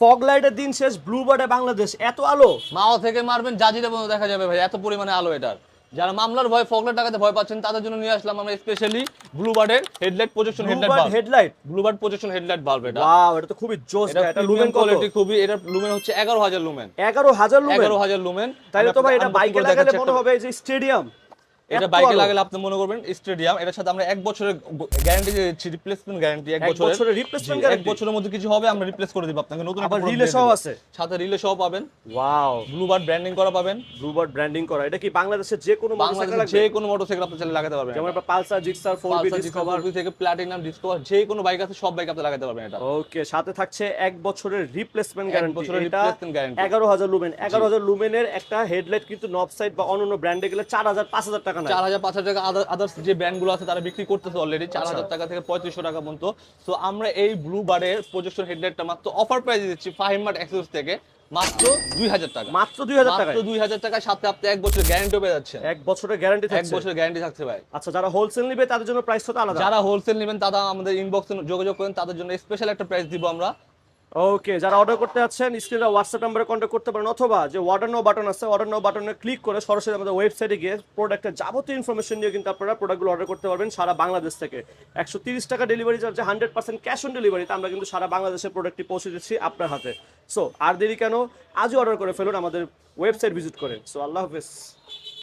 Fog লাইটের দিন শেষ ব্লু বার্ডে বাংলাদেশ। এত আলো? মাও থেকে মারবেন জাজিরে পর্যন্ত দেখা যাবে ভাই এত পরিমাণে আলো এটার। যারা মামলার ভয় ফগলের টাকাতে ভয় পাচ্ছেন তাদের জন্য নিয়ে আসলাম আমরা specially blue বার্ডের headlight projection headlight bulb headlight blue bird projection headlight bulb এটা। ওয়াও এটা তো খুবই জোস এটা লুমেন কোয়ালিটি খুবই এটা লুমেন হচ্ছে এগারো হাজার লুমেন এগারো হাজার লুমেন এগারো হাজার লুমেন তাহলে তো ভাই এটা বাইকে লাগালে মনে হবে যে স্টেডিয়াম এটা বাইকে লাগালে আপনি মনে করবেন স্টেডিয়াম এটার সাথে আমরা এক বছরের গ্যারান্টি দিচ্ছি রিপ্লেসমেন্ট গ্যারান্টি এক এক বছরের। replacement এক বছরের মধ্যে কিছু হবে আমরা রিপ্লেস করে দিব আপনাকে নতুন আবার রিলে সহ আছে। সাথে রিলে সহ পাবেন। ওয়াও ব্র্যান্ডিং করা পাবেন। ব্র্যান্ডিং করা। এটা কি বাংলাদেশের যে কোনো মোটরসাইকেল যে কোনো মোটরসাইকেল আপনি লাগাতে পারবেন যেমন আপনার পালসার জিক্সার ডিসকভার থেকে প্লাটিনাম ডিসকভার যে কোনো বাইক আছে সব বাইক আপনি লাগাতে পারবেন এটা। ওকে সাথে থাকছে এক বছরের রিপ্লেসমেন্ট গ্যারান্টি বছরের guarantee। এগারো হাজার লুমেন এগারো হাজার লুমেনের একটা হেডলাইট কিন্তু নব সাইড বা অন্যান্য ব্র্যান্ডে গেলে চার হাজার পাঁচ হাজার টাকা না চার হাজার পাঁচ হাজার টাকা আদার্স যে ব্র্যান্ডগুলো আছে তারা বিক্রি করতেছে অলরেডি আচ্ছা। চার হাজার টাকা থেকে পঁয়ত্রিশশো টাকা পর্যন্ত। সো আমরা এই ব্লু বারের প্রজেকশন হেডলাইটটা মাত্র অফার প্রাইসে দিচ্ছি ফাহিম মার্ট অ্যাক্সেস থেকে। মাত্র দুই হাজার টাকা। মাত্র দুই হাজার টাকা দুই হাজার টাকার সাথে আপনি এক বছরের গ্যারান্টি পেয়ে যাচ্ছেন। এক বছরের গ্যারান্টি এক বছরের গ্যারান্টি থাকছে ভাই। আচ্ছা যারা হোলসেল নিবে তাদের জন্য প্রাইস তো আলাদা। যারা হোলসেল নেবেন তারা আমাদের ইনবক্সে যোগাযোগ করেন তাদের জন্য স্পেশাল একটা প্রাইস দিব আমরা। ওকে, যারা অর্ডার করতে যাচ্ছেন স্ক্রিনে হোয়াটসঅ্যাপ নাম্বারে কন্ট্যাক্ট করতে পারেন অথবা যে অর্ডার নো বাটন আছে অর্ডার নো বাটনে ক্লিক করে সরাসরি আমাদের ওয়েবসাইটে গিয়ে প্রোডাক্টের যাবতীয় ইনফরমেশন নিয়ে কিন্তু আপনারা প্রোডাক্টগুলো অর্ডার করতে পারবেন সারা বাংলাদেশ থেকে। একশো তিরিশ টাকা ডেলিভারি চার্জে হান্ড্রেড পার্সেন্ট ক্যাশ অন ডেলিভারিতে আমরা কিন্তু সারা বাংলাদেশের প্রোডাক্টটি পৌঁছে দিচ্ছি আপনার হাতে। সো আর দেরি কেন? আজই অর্ডার করে ফেলুন আমাদের ওয়েবসাইট ভিজিট করে। সো আল্লাহ হাফেজ।